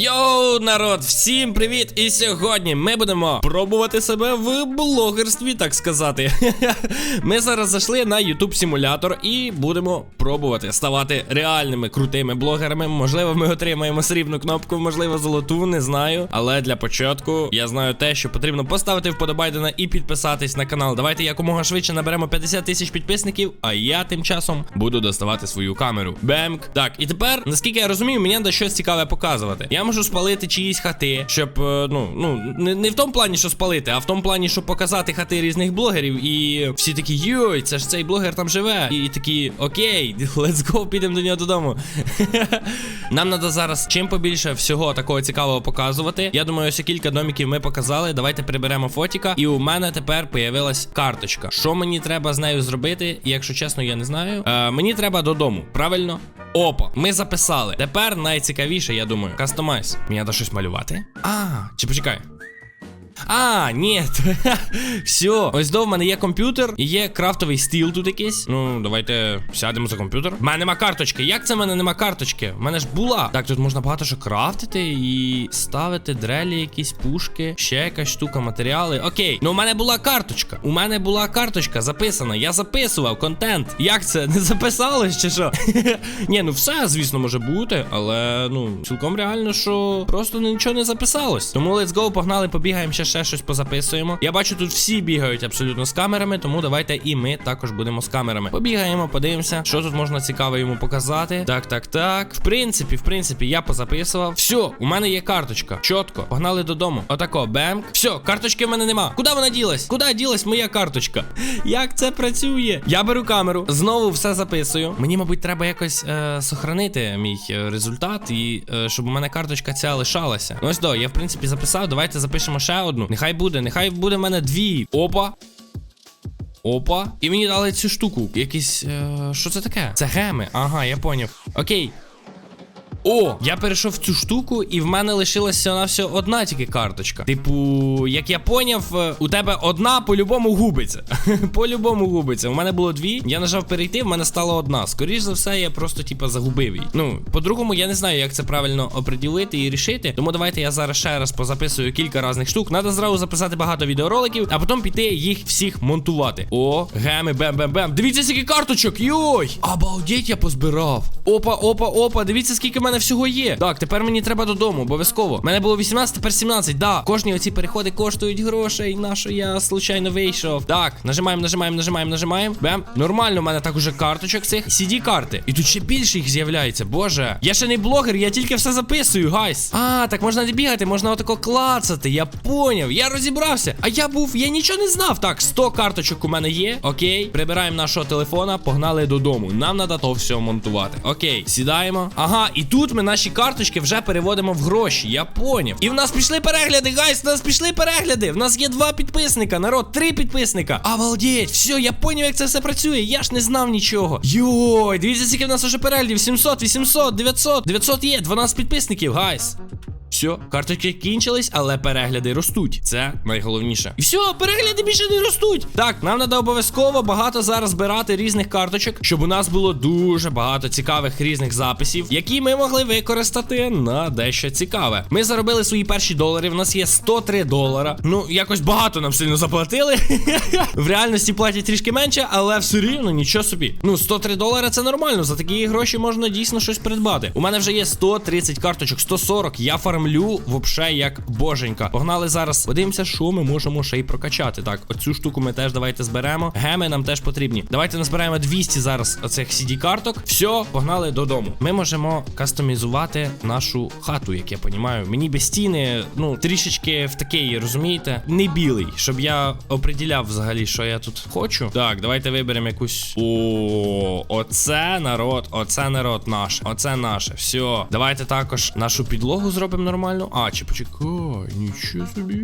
Йоу, народ, всім привіт! І сьогодні ми будемо пробувати себе в блогерстві, так сказати. Ми зараз зайшли на YouTube симулятор і будемо пробувати ставати реальними крутими блогерами. Можливо, ми отримаємо срібну кнопку, можливо, золоту, не знаю. Але для початку я знаю те, що потрібно поставити вподобайдена і підписатись на канал. Давайте якомога швидше наберемо 50 тисяч підписників, а я тим часом буду доставати свою камеру. Бемк. Так, і тепер, наскільки я розумію, мені треба щось цікаве показувати. Я можу спалити чиїсь хати, щоб, е, ну, ну, не, не в тому плані, що спалити, а в тому плані, щоб показати хати різних блогерів. І всі такі, йой, це ж цей блогер там живе. І такі, окей, let's go, підемо до нього додому. Нам треба зараз чим побільше всього такого цікавого показувати. Я думаю, ось кілька домиків ми показали. Давайте приберемо фотіка. І у мене тепер появилась карточка. Що мені треба з нею зробити? Якщо чесно, я не знаю. Е, мені треба додому, правильно? Опа, ми записали. Тепер найцікавіше, я думаю, кастомайз. Мені треба щось малювати. А, чи почекай. А, ні. Все. Ось до в мене є комп'ютер, є крафтовий стіл тут якийсь. Ну, давайте сядемо за комп'ютер. В мене нема карточки. Як це в мене нема карточки? В мене ж була. Так, тут можна багато що крафтити і ставити дрелі, якісь пушки, ще якась штука, матеріали. Окей. Ну, у мене була карточка. У мене була карточка записана. Я записував контент. Як це? Не записалось чи що? Ні, ну все, звісно, може бути, але ну, цілком реально, що просто нічого не записалось. Тому let's go, погнали, побігаємо ще ще щось позаписуємо. Я бачу, тут всі бігають абсолютно з камерами, тому давайте і ми також будемо з камерами. Побігаємо, подивимося, що тут можна цікаве йому показати. Так, так, так. В принципі, в принципі, я позаписував. Все, у мене є карточка. Чітко, погнали додому. Отако, бем. Все, карточки в мене нема. Куди вона ділась? Куди ділась моя карточка? Як це працює? Я беру камеру, знову все записую. Мені, мабуть, треба якось е, сохранити мій е, результат, і е, щоб у мене карточка ця лишалася. Ну ось до, я в принципі записав. Давайте запишемо ще одну. Нехай буде, нехай буде в мене дві. Опа. Опа. І мені дали цю штуку. Якісь. Е, що це таке? Це геми. Ага, я поняв. Окей. О, я перейшов в цю штуку, і в мене лишилася на все одна тільки карточка. Типу, як я поняв, е, у тебе одна по-любому губиться. по-любому губиться. У мене було дві. Я нажав перейти, в мене стало одна. Скоріше за все, я просто, типа, загубив її. Ну, по-другому, я не знаю, як це правильно оприділити і рішити. Тому давайте я зараз ще раз позаписую кілька різних штук. Надо зразу записати багато відеороликів, а потім піти їх всіх монтувати. О, геми, бем-бем-бем. Дивіться, скільки карточок! Йой! Обалдеть, я позбирав. Опа, опа, опа. Дивіться, скільки мене всього є. Так, тепер мені треба додому, обов'язково. Мене було 18, тепер 17. Да, кожні оці переходи коштують грошей. На що я случайно вийшов. Так, нажимаємо, нажимаємо, нажимаємо, нажимаємо. Бем. Нормально, у мене так уже карточок цих. cd карти. І тут ще більше їх з'являється. Боже. Я ще не блогер, я тільки все записую, гайс. А, так можна не бігати, можна отако клацати. Я поняв, я розібрався. А я був, я нічого не знав. Так, 100 карточок у мене є. Окей. Прибираємо нашого телефона, погнали додому. Нам треба то все монтувати. Окей, сідаємо. Ага, і тут ми наші карточки вже переводимо в гроші. Я поняв. І в нас пішли перегляди, гайс, в нас пішли перегляди. В нас є два підписника, народ, три підписника. Обалдеть, все, я поняв, як це все працює. Я ж не знав нічого. Йой, дивіться, скільки в нас уже переглядів. 700, 800, 900, 900 є, 12 підписників, гайс. Все, карточки кінчились, але перегляди ростуть. Це найголовніше. І все, перегляди більше не ростуть. Так, нам треба обов'язково багато зараз збирати різних карточок, щоб у нас було дуже багато цікавих різних записів, які ми могли використати на дещо цікаве. Ми заробили свої перші долари. В нас є 103 долара. Ну, якось багато нам сильно заплатили. В реальності платять трішки менше, але все рівно нічого собі. Ну, 103 долари це нормально. За такі гроші можна дійсно щось придбати. У мене вже є 130 карточок, 140. Я фармлю вообще як боженька. Погнали зараз. Подивимося, що ми можемо ще й прокачати. Так, оцю штуку ми теж давайте зберемо. Геми нам теж потрібні. Давайте назбираємо 200 зараз оцих cd карток. Все, погнали додому. Ми можемо кастомізувати нашу хату, як я понімаю. Мені без стіни, ну, трішечки в такий, розумієте, не білий, щоб я оприділяв взагалі, що я тут хочу. Так, давайте виберемо якусь. О, оце народ, оце народ наш. Оце наше. Все. Давайте також нашу підлогу зробимо нормально. А, чи почекай, нічого собі.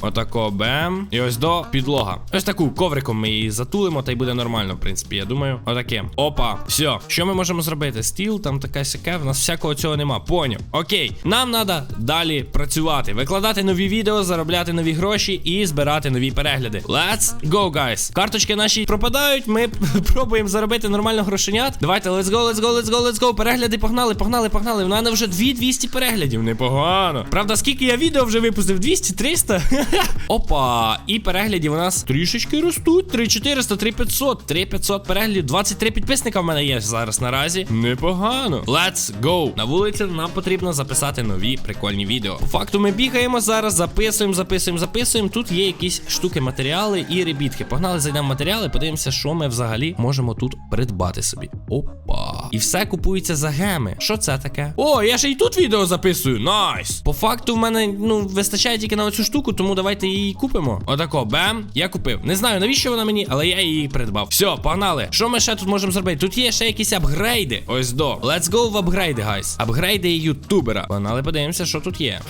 Отако бем. І ось до підлога. Ось таку ковриком ми її затулимо, та й буде нормально, в принципі, я думаю. Отаке. Опа. Все. Що ми можемо зробити? Стіл, там таке сяке. В нас всякого цього нема. Поняв. Окей. Нам треба далі працювати. Викладати нові відео, заробляти нові гроші і збирати нові перегляди. Let's go, guys. Карточки наші пропадають. Ми пробуємо заробити нормально грошенят. Давайте, let's go, let's go, let's go, let's go. Перегляди, погнали, погнали, погнали. У мене вже 2200 переглядів. Непогано. Непогано. Правда, скільки я відео вже випустив? 200-300? Опа. І переглядів у нас трішечки ростуть. 3400, 3500, 3500 переглядів. 23 підписника в мене є зараз наразі. Непогано. Let's go. На вулиці нам потрібно записати нові прикольні відео. По факту ми бігаємо зараз, записуємо, записуємо, записуємо. Тут є якісь штуки, матеріали і ребітки. Погнали, зайдемо в матеріали, подивимося, що ми взагалі можемо тут придбати собі. Опа. І все купується за геми. Що це таке? О, я ще й тут відео записую. Найс. По факту в мене ну вистачає тільки на оцю штуку, тому давайте її купимо. Отако, бем. Я купив. Не знаю навіщо вона мені, але я її придбав. Все, погнали. Що ми ще тут можемо зробити? Тут є ще якісь апгрейди. Ось до. Let's go в апгрейди, гайс. Апгрейди ютубера. Погнали, подивимося, що тут є.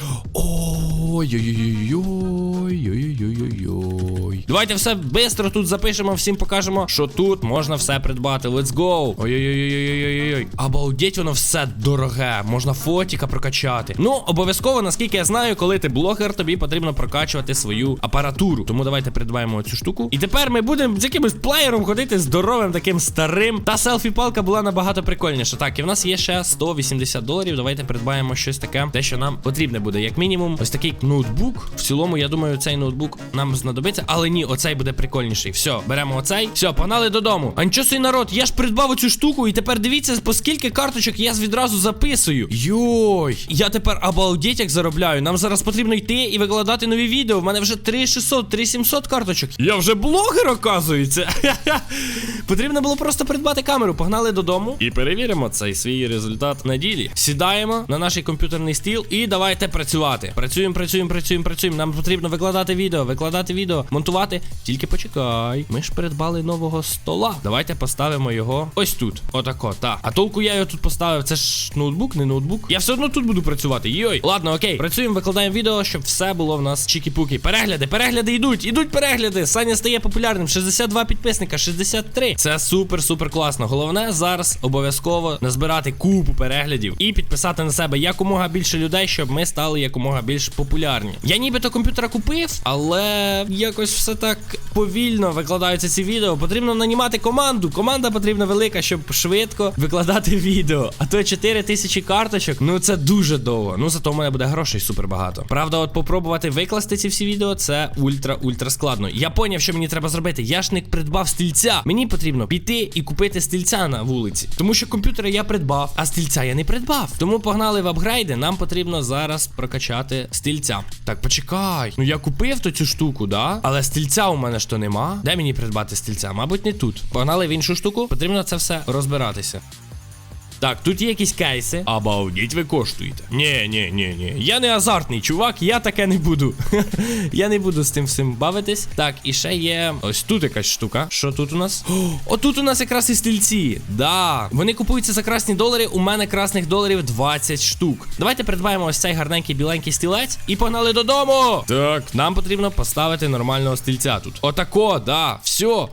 Ой-ой-ой-ой-ой-ой-ой-ой. Давайте все швидко тут запишемо, всім покажемо, що тут можна все придбати. Let's go. Ой-ой-ой-ой-ой-ой. Обалдеть, воно все дороге. Можна фотіка прокачати. Ну, обов'язково, наскільки я знаю, коли ти блогер, тобі потрібно прокачувати свою апаратуру. Тому давайте придбаємо цю штуку. І тепер ми будемо з якимось плеєром ходити здоровим, таким старим. Та селфі-палка була набагато прикольніша. Так, і в нас є ще 180 доларів. Давайте придбаємо щось таке, те, що нам потрібне буде. Як мінімум, ось такий ноутбук. В цілому, я думаю, цей ноутбук нам знадобиться. Але ні, оцей буде прикольніший. Все, беремо оцей. Все, погнали додому. А нічого собі, народ, я ж придбав оцю штуку, і тепер дивіться, по скільки карточок я відразу записую. Йой, я тепер обалдеть як заробляю. Нам зараз потрібно йти і викладати нові відео. В мене вже 3600, 3700 карточок. Я вже блогер, оказується. Потрібно було просто придбати камеру. Погнали додому і перевіримо цей свій результат на ділі. Сідаємо на наш комп'ютерний стіл і давайте працювати. Працюємо, працюємо, працюємо, працюємо. працюємо. Нам потрібно викладати відео, викладати відео, монтувати. Тільки почекай. Ми ж придбали нового стола. Давайте поставимо його ось тут. Отако, так. А толку я його тут поставив. Це ж ноутбук, не ноутбук. Я все одно тут буду працювати. Йой. Ладно, окей. Працюємо, викладаємо відео, щоб все було в нас чікі-пуки. Перегляди, перегляди йдуть, ідуть перегляди. Саня стає популярним. 62 підписника, 63. Це супер, супер класно. Головне зараз обов'язково назбирати купу переглядів і підписати на себе якомога більше людей, щоб ми стали якомога більш популярні. Я нібито комп'ютера купив, але якось все так повільно викладаються ці відео. Потрібно нанімати команду. Команда потрібна велика, щоб швидко викладати відео. А то 4 тисячі карточок, ну це дуже довго. Ну зато в мене буде грошей супер багато. Правда, от попробувати викласти ці всі відео, це ультра-ультра складно. Я поняв, що мені треба зробити. Я ж не придбав стільця. Мені потрібно піти і купити стільця на вулиці. Тому що комп'ютери я придбав, а стільця я не придбав. Тому погнали в апгрейди. Нам потрібно зараз прокачати стільця. Так, почекай. Ну я купив то цю штуку, да? Але стільця у мене ж то нема. Де мені придбати стільця? Мабуть, не тут. Погнали в іншу штуку. Потрібно це все розбиратися. Так, тут є якісь кейси. Обалдіть, ви коштуєте. Ні, ні, ні, ні. Я не азартний чувак, я таке не буду. я не буду з тим всім бавитись. Так, і ще є ось тут якась штука. Що тут у нас? О, отут у нас якраз і стільці. Да. Вони купуються за красні долари. У мене красних доларів 20 штук. Давайте придбаємо ось цей гарненький біленький стілець і погнали додому. Так, нам потрібно поставити нормального стільця тут. Отако, да. Все.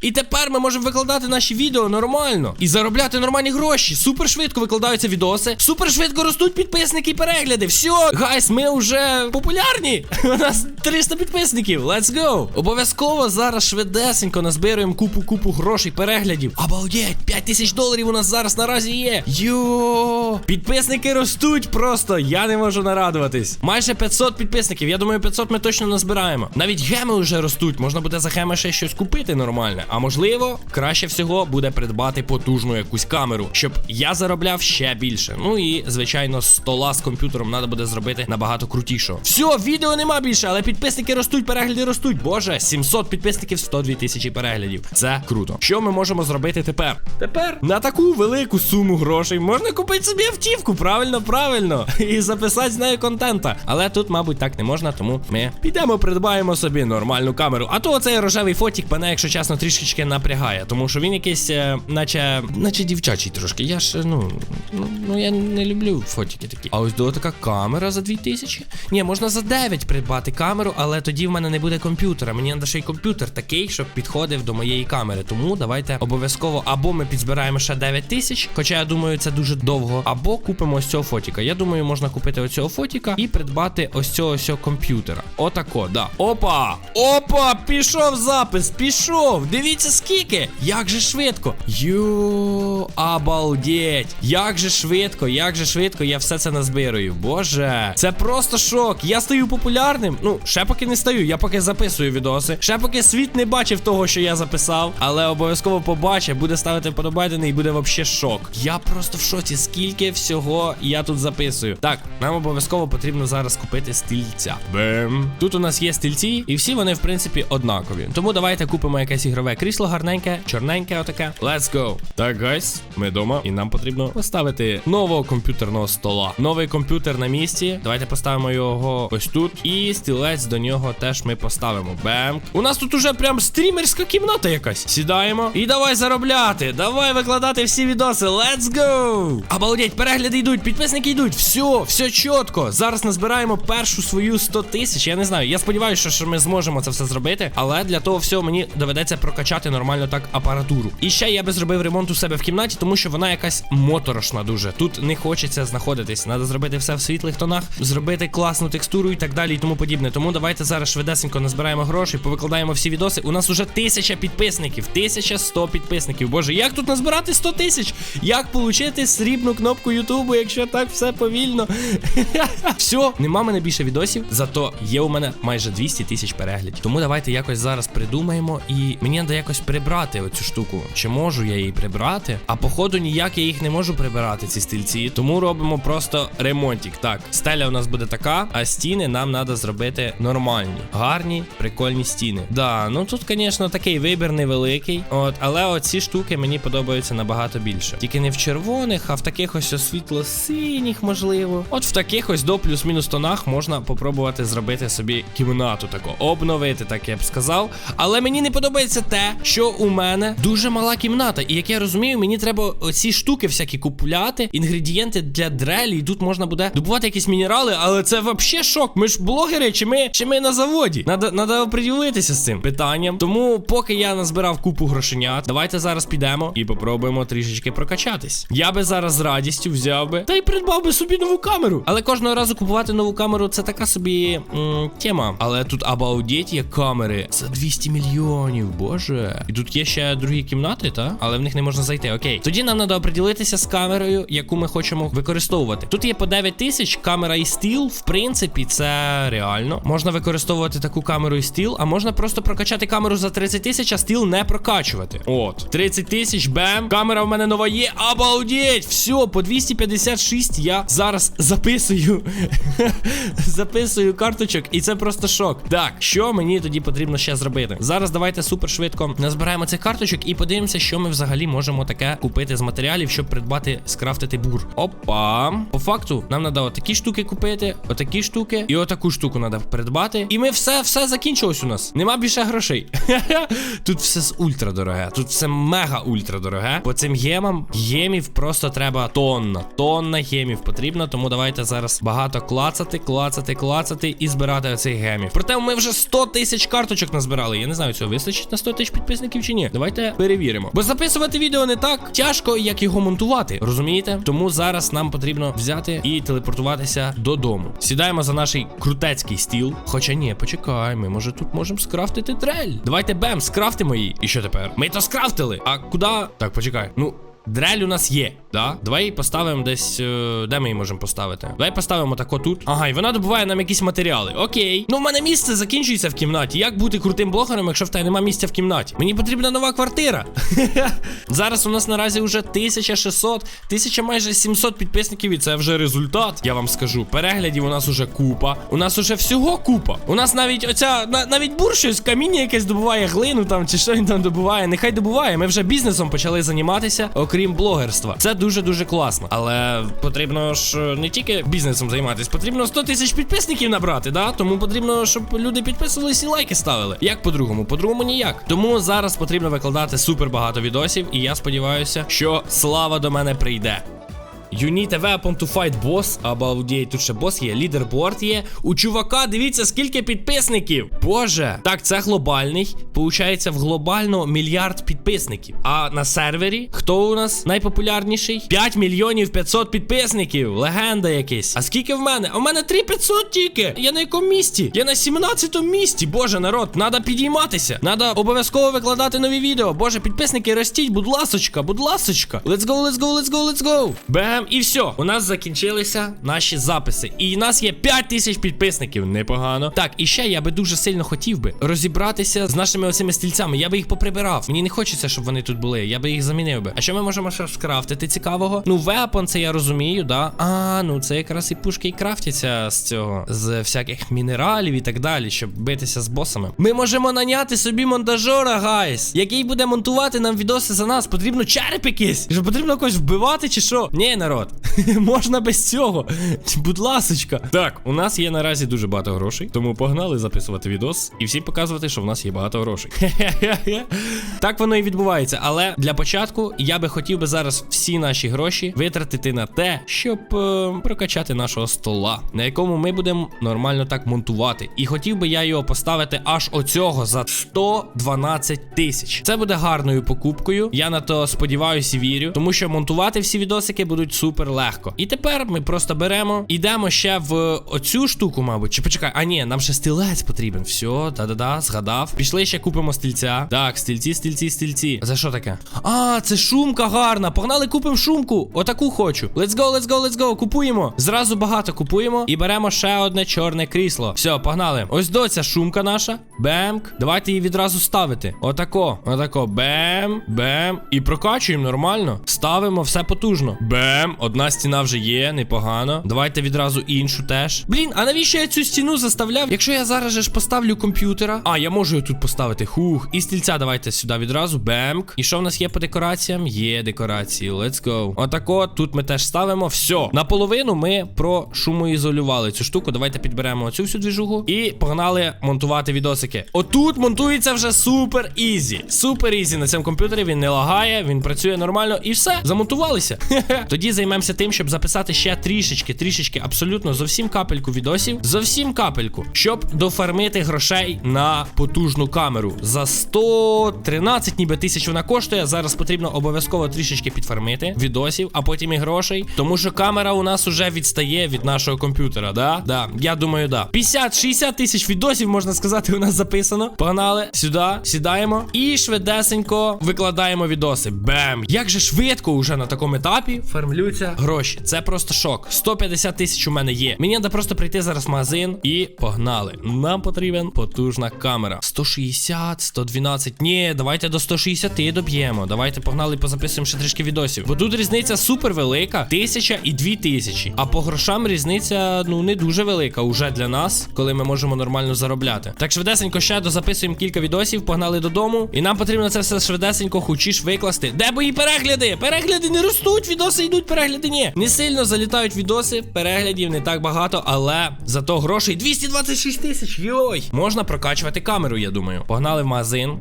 І тепер ми можемо викладати наші відео нормально і заробляти нормальні гроші. Супер швидко викладаються відоси, супер швидко ростуть підписники і перегляди. Все, гайс, ми вже популярні. У нас 300 підписників. Let's go. Обов'язково зараз швидесенько назбируємо купу-купу грошей, переглядів. Обалдеть, 5 тисяч доларів у нас зараз наразі є. Йо, підписники ростуть просто. Я не можу нарадуватись. Майже 500 підписників. Я думаю, 500 ми точно назбираємо. Навіть геми вже ростуть. Можна буде за геми ще щось купити нормальне. А можливо, краще всього буде придбати потужну якусь камеру, щоб я заробляв ще більше. Ну і звичайно, стола з комп'ютером треба буде зробити набагато крутішого. Все, відео нема більше, але підписники ростуть, перегляди ростуть. Боже, 700 підписників, 102 тисячі переглядів. Це круто. Що ми можемо зробити тепер? Тепер на таку велику суму грошей можна купити собі автівку. Правильно, правильно. І записати з нею контента. Але тут, мабуть, так не можна, тому ми підемо, придбаємо собі нормальну камеру. А то оцей рожевий фотік мене, якщо чесно, трішечки напрягає, тому що він якийсь, е, наче, наче дівчачий трошки. Я ж, ну, ну, ну я не люблю фотики такі. А ось до така камера за 2000. Ні, можна за 9 придбати камеру. камеру, але тоді в мене не буде комп'ютера. Мені треба ще й комп'ютер такий, щоб підходив до моєї камери. Тому давайте обов'язково або ми підзбираємо ще 9 тисяч, хоча я думаю, це дуже довго, або купимо ось цього фотіка. Я думаю, можна купити ось цього фотіка і придбати ось цього ось цього комп'ютера. Отако, да. Опа! Опа! Пішов запис, пішов! Дивіться скільки! Як же швидко! Йо, обалдеть! Як же швидко, як же швидко я все це назбирую. Боже, це просто шок. Я стаю популярним. Ну, ще поки не стаю, я поки записую відоси. Ще поки світ не бачив того, що я записав, але обов'язково побачить, буде ставити вподобайдений і буде вообще шок. Я просто в шоці, скільки всього я тут записую. Так, нам обов'язково потрібно зараз купити стільця. Бем. Тут у нас є стільці, і всі вони, в принципі, однакові. Тому давайте купимо якесь ігрове крісло гарненьке, чорненьке, отаке. Let's go. Так, гайс, ми вдома, і нам потрібно поставити нового комп'ютерного стола. Новий комп'ютер на місці. Давайте поставимо його ось тут. І стілець до нього теж ми поставимо. Бем. У нас тут уже прям стрімерська кімната якась. Сідаємо. І давай заробляти. Давай викладати всі відоси. Let's go! Обалдеть, перегляди йдуть, підписники йдуть. Все, все чітко. Зараз назбираємо першу свою 100 тисяч. Я не знаю. Я сподіваюся, що, ми зможемо це все зробити. Але для того всього мені доведеться прокачати нормально так апаратуру. І ще я би зробив ремонт у себе в кімнаті, тому що вона якась моторошна дуже. Тут не хочеться знаходитись. Треба зробити все в світлих тонах, зробити класну текстуру і так далі, і тому подібне. Тому давайте зараз швидесенько назбираємо гроші, повикладаємо всі відоси. У нас уже тисяча підписників, 1100 підписників. Боже, як тут назбирати 100 тисяч? Як отримати срібну кнопку Ютубу, якщо так все повільно? Все, нема мене більше відосів, зато є у мене майже 200 тисяч переглядів. Тому давайте якось зараз придумаємо, і мені треба якось прибрати оцю штуку. Чи можу я її прибрати? А походу ніяк я їх не можу прибирати, ці стільці. Тому робимо просто ремонтик. Так, стеля у нас буде така, а стіни нам треба зробити нормальні, гарні, прикольні стіни. Да, ну тут, звісно, такий вибір невеликий. От, але оці штуки мені подобаються набагато більше. Тільки не в червоних, а в таких ось світло-синіх, можливо. От в таких ось до плюс-мінус тонах можна попробувати зробити собі кімнату таку, обновити, так я б сказав. Але мені не подобається те, що у мене дуже мала кімната. І як я розумію, мені треба оці штуки всякі купляти, інгредієнти для дрелі. І тут можна буде добувати якісь мінерали, але це взагалі шок. Ми ж блогери, чи ми, чи ми на заводі? Надо, надо оприділитися з цим питанням. Тому, поки я назбирав купу грошенят, давайте зараз підемо і попробуємо трішечки прокачатись. Я би зараз з радістю взяв би та й придбав би собі нову камеру. Але кожного разу купувати нову камеру це така собі м, тема. Але тут обалдеть є камери за 200 мільйонів, боже. І тут є ще другі кімнати, та? Але в них не можна зайти. Окей. Тоді нам треба оприділитися з камерою, яку ми хочемо використовувати. Тут є по 9 тисяч, камера і стіл. В принципі, це реально. Можна використовувати таку камеру і стіл, а можна просто прокачати камеру за 30 тисяч, а стіл не прокачувати. От, 30 тисяч, бем. Камера в мене нова є. Обалдеть! Все, по 256 я зараз записую. записую карточок, і це просто шок. Так, що мені тоді потрібно ще зробити? Зараз давайте супер швидко назбираємо цих карточок і подивимося, що ми взагалі можемо таке купити з матеріалів, щоб придбати, скрафтити бур. Опа. По факту, нам треба отакі штуки купити, отакі штуки, і отаку штуку треба придбати. І ми все, все закінчилось у нас. Нема більше грошей. Тут все з ультра дороге. Тут все мега ультра дороге. По цим гемам гемів просто треба тонна. Тонна гемів потрібно. Тому давайте зараз багато клацати, клацати, клацати і збирати оцих гемів. Проте ми вже 100 тисяч карточок назбирали. Я не знаю, цього вистачить на 100 тисяч підписників чи ні. Давайте перевіримо. Бо записувати відео не так тяжко, як його монтувати. Розумієте? Тому зараз нам потрібно взяти і телепортуватися додому. Сідаємо за наш крутецький стіл. Хоча ні, почекай, ми може тут можемо скрафтити трель. Давайте бем, скрафтимо її. І що тепер? Ми то скрафтили. А куди? Так, почекай. Ну. Дрель у нас є, да? Давай її поставимо десь. е, де ми її можемо поставити? Давай поставимо тако тут. Ага, і вона добуває нам якісь матеріали. Окей. Ну, в мене місце закінчується в кімнаті. Як бути крутим блогером, якщо в тебе немає місця в кімнаті? Мені потрібна нова квартира. Зараз у нас наразі вже 1600, 1000 майже 700 підписників, і це вже результат. Я вам скажу. Переглядів у нас уже купа. У нас уже всього купа. У нас навіть оця, на, навіть бур щось, каміння якесь добуває глину там, чи що він там добуває. Нехай добуває. Ми вже бізнесом почали займатися, окрім блогерства. Це дуже-дуже класно. Але потрібно ж е, не тільки бізнесом займатися, потрібно 100 тисяч підписників набрати, да? Тому потрібно, щоб люди підписувалися і лайки ставили. Як по-другому? По-другому ніяк. Тому зараз потрібно викладати супер багато відосів, і я сподіваюся, що слава до мене прийде. You need a weapon to fight boss. Обалдеть, тут ще бос є, лідерборд є. У чувака, дивіться, скільки підписників. Боже. Так, це глобальний. Получається, в глобально мільярд підписників. А на сервері хто у нас найпопулярніший? 5 мільйонів 500 підписників. Легенда якийсь. А скільки в мене? А в мене 3500 тільки. Я на якому місці? Я на 17 місці. Боже, народ, треба підійматися. Треба обов'язково викладати нові відео. Боже, підписники, ростіть, будь ласочка, будь ласочка. Let's go, let's go, let's go, let's go. Бем, і все. У нас закінчилися наші записи. І у нас є 5000 підписників. Непогано. Так, і ще я би дуже сильно хотів би розібратися з нашими оцими стільцями. Я би їх поприбирав. Мені не хочеться, щоб вони тут були. Я би їх замінив би. А що ми можемо ще скрафтити цікавого? Ну, вепон, це я розумію, да. А, ну це якраз і пушки і крафтяться з цього, з всяких мінералів і так далі, щоб битися з босами. Ми можемо наняти собі монтажера, гайс, який буде монтувати нам відоси за нас. Потрібно череп якийсь. Що потрібно когось вбивати чи що? Ні, народ. Можна без цього. Будь ласочка. Так, у нас є наразі дуже багато грошей, тому погнали записувати відос і всім показувати, що в нас є багато грошей. Так воно і відбувається. Але для початку я би хотів би зараз всі наші гроші витратити на те, щоб е, прокачати нашого стола, на якому ми будемо нормально так монтувати. І хотів би я його поставити аж оцього за 112 тисяч. Це буде гарною покупкою. Я на то сподіваюся і вірю, тому що монтувати всі відосики будуть супер легко. І тепер ми просто беремо, йдемо ще в оцю штуку, мабуть. Чи почекай, а ні, нам ще стілець потрібен. Все, да-да-да, згадав. Пішли ще купимо стільця. Так, стільці, стільці, стільці. Це що таке? А, це шумка гарна. Погнали, купимо шумку. Отаку хочу. Let's go, let's go, let's go. Купуємо. Зразу багато купуємо і беремо ще одне чорне крісло. Все, погнали. Ось до ця шумка наша. Бемк. Давайте її відразу ставити. Отако. Отако. Бем, бем. І прокачуємо нормально. Ставимо все потужно. Бем. Одна стіна вже є, непогано. Давайте відразу іншу теж. Блін, а навіщо я цю стіну заставляв? Якщо я зараз же ж поставлю комп'ютера. А, я можу його тут поставити. Хух. І стільця давайте сюди відразу. Бемк. І що в нас є по декораціям? Є декорації. Let's go. Отако. Тут ми теж ставимо. Все. Наполовину ми прошумоізолювали цю штуку. Давайте підберемо оцю всю двіжугу. І погнали монтувати відосики. Отут монтується вже супер ізі. Супер ізі на цьому комп'ютері. Він не лагає, він працює нормально. І все. Замонтувалися. Тоді займемося тим, щоб записати ще трішечки, трішечки, абсолютно зовсім капельку відосів. Зовсім капельку. Щоб дофармити грошей на потужну камеру. За 113 ніби тисяч вона коштує. Зараз потрібно обов'язково трішечки підфармити відосів, а потім і грошей. Тому що камера у нас уже відстає від нашого комп'ютера. Да? Да. Я думаю, да. 50-60 тисяч відосів, можна сказати, у нас записано. Погнали сюди, сідаємо і швидесенько викладаємо відоси. Бем! Як же швидко уже на такому етапі фармлюються гроші. Це просто шок. 150 тисяч у мене є. Мені треба просто прийти зараз в магазин і погнали. Нам потрібен потужна камера. 160, 112. Ні, давайте до 160 доб'ємо. Давайте погнали, позаписуємо ще трішки відосів. Бо тут різниця супер велика. Тисяча і дві тисячі. А по грошам різниця, ну, не дуже велика уже для нас, коли ми можемо нормально заробляти. Так швидесенько ще дозаписуємо кілька відосів, погнали додому. І нам потрібно це все швидесенько хочеш викласти. Де мої перегляди? Перегляди не ростуть, відоси йдуть, перегляди ні. Не сильно залітають відоси, переглядів не так багато, але зато грошей 226 тисяч. Йой! Можна прокачувати камеру, я думаю. Погнали в магазин.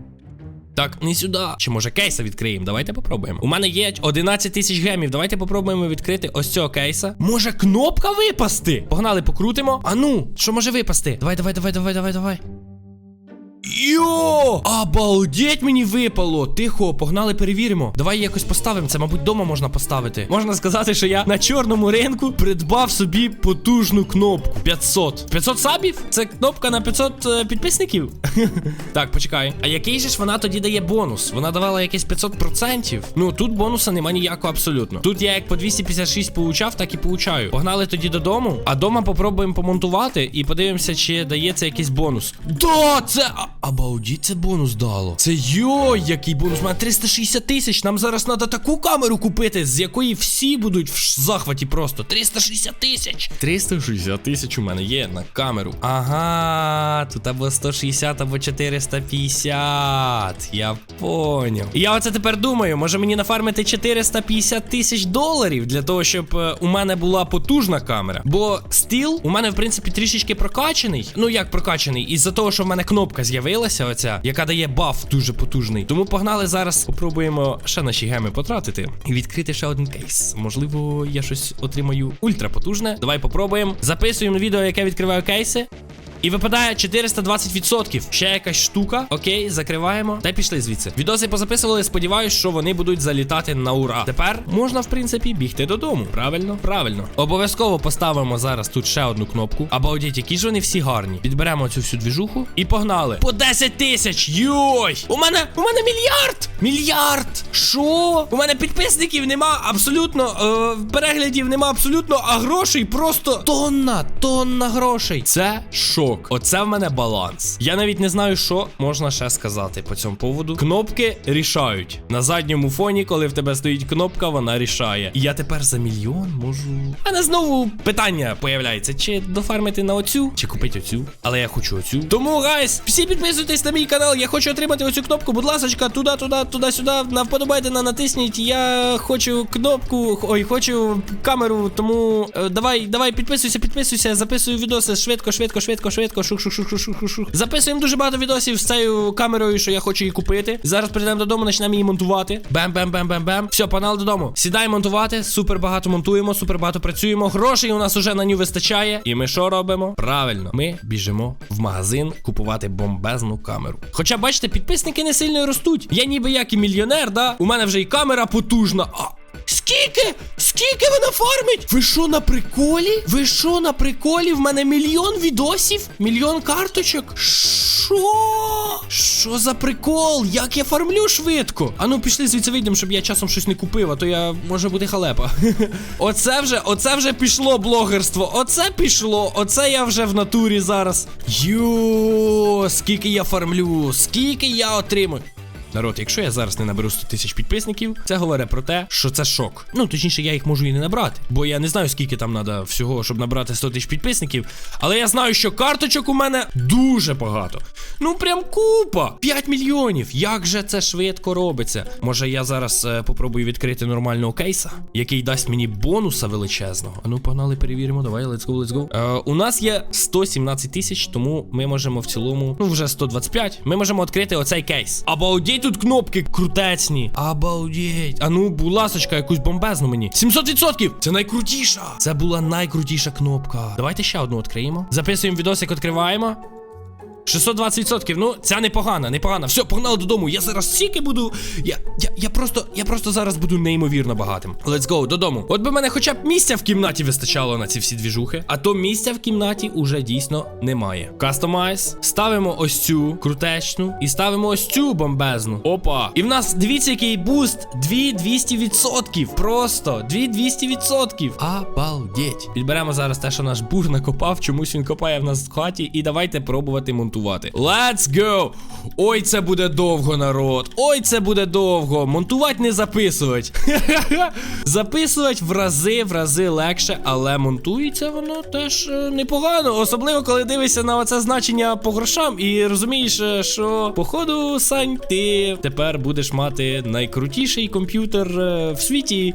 Так, не сюди. Чи може кейса відкриємо? Давайте попробуємо. У мене є 11 тисяч гемів. Давайте попробуємо відкрити ось цього кейса. Може кнопка випасти? Погнали, покрутимо. А ну, що може випасти? Давай, давай, давай, давай, давай, давай. Йо! Обалдеть мені випало! Тихо, погнали, перевіримо. Давай якось поставимо. Це, мабуть, дома можна поставити. Можна сказати, що я на чорному ринку придбав собі потужну кнопку. 500. 500 сабів? Це кнопка на 500 е, підписників? так, почекай. А який же ж вона тоді дає бонус? Вона давала якесь 500%. Ну тут бонуса нема ніякого абсолютно. Тут я як по 256 получав, так і получаю. Погнали тоді додому, а дома попробуємо помонтувати і подивимося, чи дається якийсь бонус. Да, це. Обалдіть, це бонус дало. Це йой, який бонус. У мене 360 тисяч. Нам зараз треба таку камеру купити, з якої всі будуть в захваті просто. 360 тисяч. 360 тисяч у мене є на камеру. Ага, тут або 160, або 450. Я поняв. І я оце тепер думаю, може мені нафармити 450 тисяч доларів для того, щоб е, у мене була потужна камера. Бо стіл у мене, в принципі, трішечки прокачаний. Ну як прокачаний? Із-за того, що в мене кнопка з'явилася. З'явилася оця, яка дає баф дуже потужний. Тому погнали зараз. Попробуємо ще наші геми потратити і відкрити ще один кейс. Можливо, я щось отримаю ультрапотужне. Давай попробуємо. Записуємо відео, яке відкриваю кейси. І випадає 420%. Ще якась штука. Окей, закриваємо. Та й пішли звідси. Відоси позаписували. Сподіваюсь, що вони будуть залітати на ура. Тепер можна, в принципі, бігти додому. Правильно, правильно. Обов'язково поставимо зараз тут ще одну кнопку. Обалдіть, які ж вони всі гарні. Підберемо цю всю двіжуху і погнали. По 10 тисяч! Йой! У мене у мене мільярд! Мільярд! Що? У мене підписників нема абсолютно. Е, переглядів нема абсолютно, а грошей просто тонна, тонна грошей. Це шок. Оце в мене баланс. Я навіть не знаю, що можна ще сказати по цьому поводу. Кнопки рішають. На задньому фоні, коли в тебе стоїть кнопка, вона рішає. І я тепер за мільйон можу. У мене знову питання появляється: чи дофармити на оцю, чи купити оцю. Але я хочу оцю. Тому, гайс, всі підписуйтесь на мій канал. Я хочу отримати оцю кнопку. Будь ласка, туди, туди, туди, сюди. На вподобайдена натисніть. Я хочу кнопку. Ой, хочу камеру. Тому е, давай, давай, підписуйся, підписуйся. Записую відоси швидко, швидко, швидко, швидко. Шух, шух, шух, шух, шух, шух. Записуємо дуже багато відосів з цією камерою, що я хочу її купити. Зараз прийдемо додому, почнемо її монтувати. Бем, бем, бем, бем, бем. Все, панал додому. Сідай монтувати. Супер багато монтуємо, супер багато працюємо. Грошей у нас уже на ню вистачає. І ми що робимо? Правильно, ми біжимо в магазин купувати бомбезну камеру. Хоча, бачите, підписники не сильно ростуть. Я ніби як і мільйонер, да? У мене вже і камера потужна. А Скільки? Скільки вона фармить? Ви що на приколі? Ви що на приколі? В мене мільйон відосів? Мільйон карточок? Що? Що за прикол? Як я фармлю швидко? А ну пішли звідси вийдемо, щоб я часом щось не купив, а то я може бути халепа. Оце вже, оце вже пішло блогерство. Оце пішло. Оце я вже в натурі зараз. Йо, скільки я фармлю, скільки я отримую. Народ, якщо я зараз не наберу 100 тисяч підписників, це говорить про те, що це шок. Ну, точніше, я їх можу і не набрати. Бо я не знаю, скільки там треба всього, щоб набрати 100 тисяч підписників. Але я знаю, що карточок у мене дуже багато. Ну, прям купа. 5 мільйонів. Як же це швидко робиться? Може, я зараз е, попробую відкрити нормального кейса, який дасть мені бонуса величезного. А ну, погнали, перевіримо. Давай, let's go, let's go. Е, у нас є 117 тисяч, тому ми можемо в цілому, ну вже 125. Ми можемо відкрити оцей кейс. Тут кнопки крутецні. Обалдеть. А ну, будь ласочка, якусь бомбезну мені. 700%! Це найкрутіша. Це була найкрутіша кнопка. Давайте ще одну відкриємо. Записуємо відосик, відкриваємо. 620%. Ну, ця непогана, непогана. Все, погнали додому. Я зараз стільки буду. Я, я, я просто, я просто зараз буду неймовірно багатим. Let's go, додому. От би мене хоча б місця в кімнаті вистачало на ці всі двіжухи. А то місця в кімнаті уже дійсно немає. Customize. Ставимо ось цю крутечну і ставимо ось цю бомбезну. Опа. І в нас дивіться, який буст. 2200%. Просто 2200%. Обалдеть. Підберемо зараз те, що наш бур накопав. Чомусь він копає в нас в хаті. І давайте пробувати монтувати. Let's go! Ой, це буде довго, народ. Ой, це буде довго. Монтувати не записувати. записувати в рази, в рази легше, але монтується воно теж е, непогано. Особливо, коли дивишся на оце значення по грошам і розумієш, е, що, походу, Сань, ти тепер будеш мати найкрутіший комп'ютер е, в світі.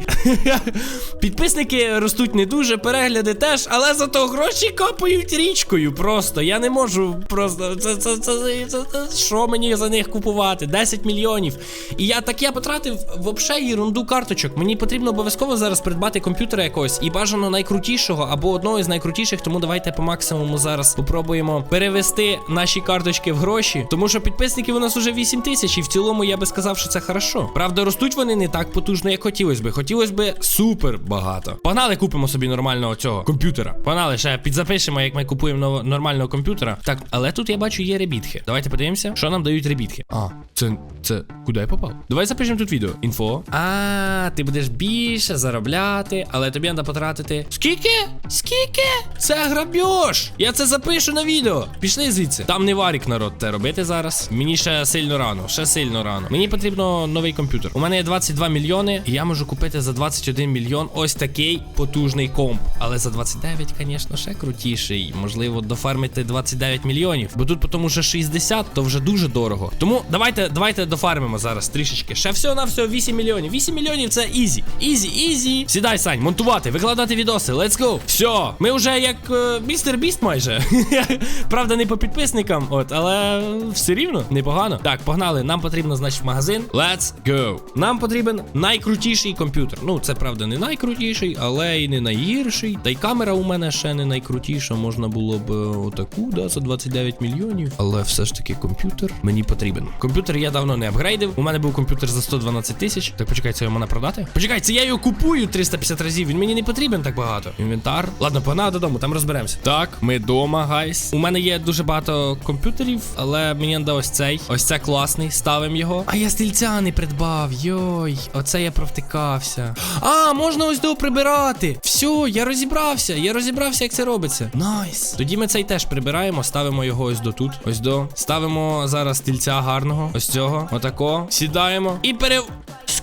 Підписники ростуть не дуже, перегляди теж, але зато гроші капають річкою. Просто я не можу просто. Це, це, це, це, це, що мені за них купувати? 10 мільйонів. І я так я потратив взагалі ерунду карточок. Мені потрібно обов'язково зараз придбати комп'ютера якогось і бажано найкрутішого або одного із найкрутіших. Тому давайте по максимуму зараз попробуємо перевести наші карточки в гроші. Тому що підписників у нас уже 8 тисяч, і в цілому я би сказав, що це хорошо. Правда, ростуть вони не так потужно, як хотілося би. Хотілося би супер багато. Погнали, купимо собі нормального цього комп'ютера. Погнали, ще підзапишемо, як ми купуємо нормального комп'ютера. Так, але тут я бачу є ребітки. Давайте подивимося, що нам дають ребітки. А, це. це. Куди я попав? Давай запишемо тут відео. Інфо. А, ти будеш більше заробляти, але тобі треба потратити. Скільки? Скільки? Це грабіж! Я це запишу на відео. Пішли звідси. Там не варік народ те робити зараз. Мені ще сильно рано, ще сильно рано. Мені потрібно новий комп'ютер. У мене є 22 мільйони, і я можу купити за 21 мільйон ось такий потужний комп. Але за 29, звісно, ще крутіший. Можливо, дофармити 29 мільйонів. Бо тут потім уже 60, то вже дуже дорого. Тому давайте, давайте дофармимо зараз трішечки. Ще всього на всього 8 мільйонів. 8 мільйонів це ізі. Ізі, ізі. Сідай, Сань, монтувати, викладати відоси. Let's go. Все, ми вже як е, містер Біст майже. Правда, не по підписникам, от, але все рівно непогано. Так, погнали. Нам потрібно, значить, магазин. Let's go. Нам потрібен найкрутіший комп'ютер. Ну, це правда не найкрутіший, але і не найгірший. Та й камера у мене ще не найкрутіша. Можна було б е, отаку, да, за 29 мільйонів. Але все ж таки комп'ютер мені потрібен. Комп'ютер я давно не апгрейдив. У мене був комп'ютер за 112 тисяч. Так почекай, це його можна продати? Почекай, це я його купую 350 разів. Він мені не потрібен так багато. Інвентар. Ладно, погнали додому, там розберемося. Так, ми дома, гайс. У мене є дуже багато комп'ютерів, але мені надо ось цей. Ось це класний. Ставимо його. А я стільця не придбав. Йой, оце я провтикався. А, можна ось до прибирати. Все, я розібрався. Я розібрався, як це робиться. Найс. Тоді ми цей теж прибираємо, ставимо його ось до тут. Ось до. Ставимо зараз стільця гарного. Ось цього. Отако. Сідаємо. І пере.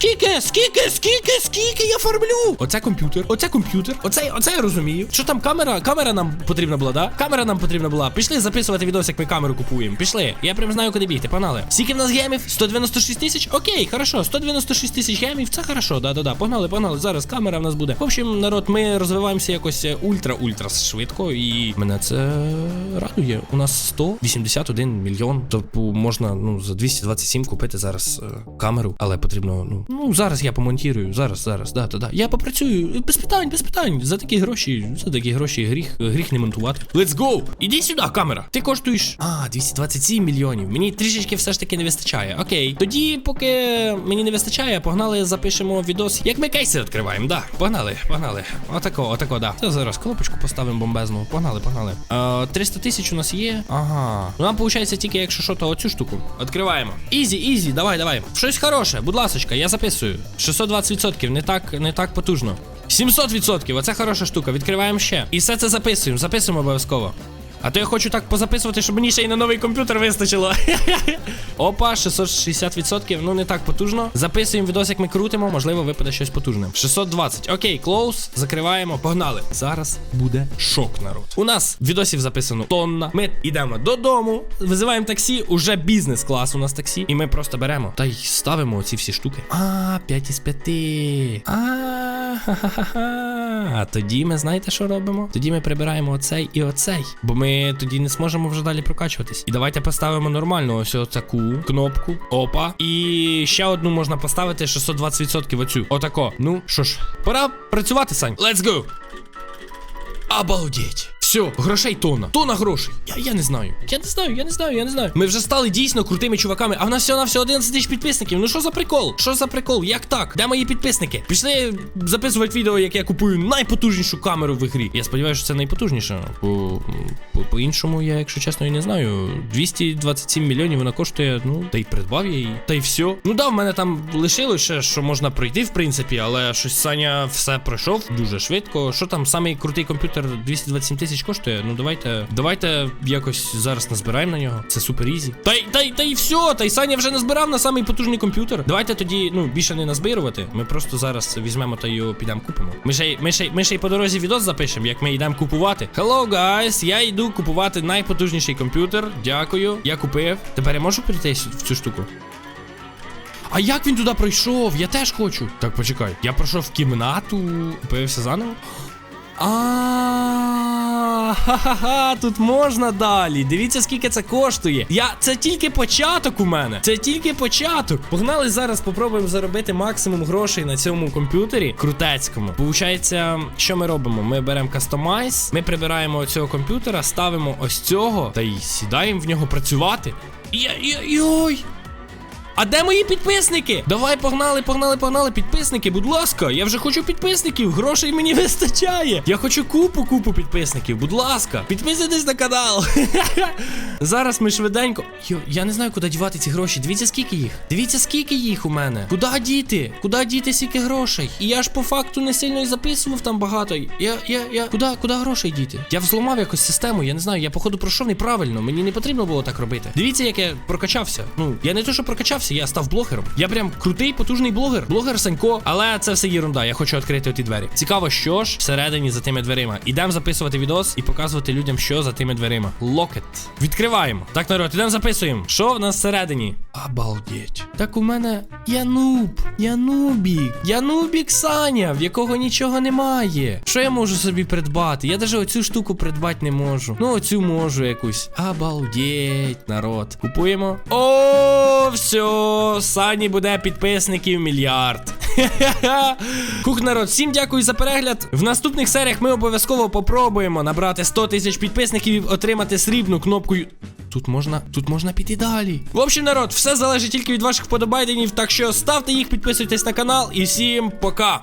Скільки, скільки, скільки, скільки я фармлю? Оце комп'ютер, оце комп'ютер, оце, оце я розумію. Що там камера? Камера нам потрібна була, да? Камера нам потрібна була. Пішли записувати відос, як ми камеру купуємо. Пішли. Я прям знаю, куди бігти. Погнали. Скільки в нас гемів? 196 тисяч? Окей, хорошо. 196 тисяч гемів. Це хорошо. Да-да-да. Погнали, погнали. Зараз камера в нас буде. В общем, народ, ми розвиваємося якось ультра-ультра швидко, і мене це радує. У нас 181 мільйон. Тобто можна ну за 227 купити зараз е, камеру, але потрібно. Ну ну зараз я помонтірую. Зараз, зараз, да, да, да. Я попрацюю без питань, без питань. За такі гроші, за такі гроші гріх, гріх не монтувати. Let's go! Іди сюди, камера. Ти коштуєш. А, 227 мільйонів. Мені трішечки все ж таки не вистачає. Окей. Тоді, поки мені не вистачає, погнали, запишемо відос. Як ми кейси відкриваємо, да. Погнали, погнали. Отако, отако, да. Це зараз кнопочку поставимо бомбезну. Погнали, погнали. Е, 300 тисяч у нас є. Ага. Нам виходить тільки, якщо що, то оцю штуку. Відкриваємо. Ізі, ізі, давай, давай. Щось хороше, будь ласочка, я записую. 620%, не так, не так потужно. 700%, оце хороша штука. Відкриваємо ще. І все це записуємо. Записуємо обов'язково. А то я хочу так позаписувати, щоб мені ще й на новий комп'ютер вистачило. Опа, 660%, ну не так потужно. Записуємо відос, як ми крутимо, можливо, випаде щось потужне. 620. Окей, клоус, закриваємо, погнали. Зараз буде шок, народ. У нас відосів записано тонна. Ми йдемо додому, визиваємо таксі, уже бізнес-клас у нас таксі. І ми просто беремо та й ставимо оці всі штуки. А, 5 із 5. А, тоді ми знаєте, що робимо? Тоді ми прибираємо оцей і оцей. Бо ми тоді не зможемо вже далі прокачуватись. І давайте поставимо нормально ось таку кнопку. Опа. І ще одну можна поставити 620% оцю. Отако. Ну що ж, пора працювати, Сань. Let's go! Обалдеть. Все, грошей тонна. Тонна грошей. Я, я не знаю. Я не знаю, я не знаю, я не знаю. Ми вже стали дійсно крутими чуваками, а в нас всього на всього 11 тисяч підписників. Ну що за прикол? Що за прикол? Як так? Де мої підписники? Пішли записувати відео, як я купую найпотужнішу камеру в ігрі. Я сподіваюся, що це найпотужніша. По, по, по-іншому, я, якщо чесно, і не знаю. 227 мільйонів вона коштує, ну, та й придбав я її. Та й все. Ну да, в мене там лишилось ще, що можна пройти, в принципі, але щось Саня все пройшов дуже швидко. Що там, самий крутий комп'ютер 227 тисяч коштує? Ну давайте, давайте якось зараз назбираємо на нього. Це супер ізі. Та й та й та й все. Та й Саня вже назбирав на самий потужний комп'ютер. Давайте тоді, ну, більше не назбирувати. Ми просто зараз візьмемо та його підемо купимо. Ми ще й ми ще ми ще й по дорозі відос запишемо, як ми йдемо купувати. Hello, guys, я йду купувати найпотужніший комп'ютер. Дякую. Я купив. Тепер я можу прийти в цю штуку. А як він туди пройшов? Я теж хочу. Так, почекай. Я пройшов в кімнату, появився заново. А, ха-ха-ха, тут можна далі. Дивіться, скільки це коштує. Я це тільки початок у мене. Це тільки початок. Погнали зараз, попробуємо заробити максимум грошей на цьому комп'ютері крутецькому. Получається, що ми робимо? Ми беремо кастомайз, ми прибираємо цього комп'ютера, ставимо ось цього та й сідаємо в нього працювати. Я, я, йой! А де мої підписники? Давай, погнали, погнали, погнали. Підписники, будь ласка, я вже хочу підписників. Грошей мені вистачає. Я хочу купу, купу підписників. Будь ласка, підписуйтесь на канал. Зараз ми швиденько. Йо, я не знаю, куди дівати ці гроші. Дивіться, скільки їх. Дивіться, скільки їх у мене. Куди діти? Куди діти стільки грошей? І я ж по факту не сильно і записував там багато. Я, я, я. Куди, куди грошей діти? Я взломав якось систему, я не знаю. Я походу пройшов неправильно. Мені не потрібно було так робити. Дивіться, як я прокачався. Ну, я не то, що прокачався. Розібрався, я став блогером. Я прям крутий, потужний блогер. Блогер Санько, але це все єрунда. Я хочу відкрити оті двері. Цікаво, що ж всередині за тими дверима. Ідемо записувати відос і показувати людям, що за тими дверима. Локет. Відкриваємо. Так, народ, ідемо записуємо. Що в нас всередині? Обалдеть. Так у мене я нуб, я нубік, я нубік Саня, в якого нічого немає. Що я можу собі придбати? Я навіть оцю штуку придбати не можу. Ну, оцю можу якусь. Обалдеть, народ. Купуємо. О, все, Сані буде підписників мільярд. Кух народ, всім дякую за перегляд. В наступних серіях ми обов'язково попробуємо набрати 100 тисяч підписників і отримати срібну кнопку. Тут можна, тут можна піти далі. В общем, народ, все залежить тільки від ваших вподобайденів, так що ставте їх, підписуйтесь на канал і всім пока.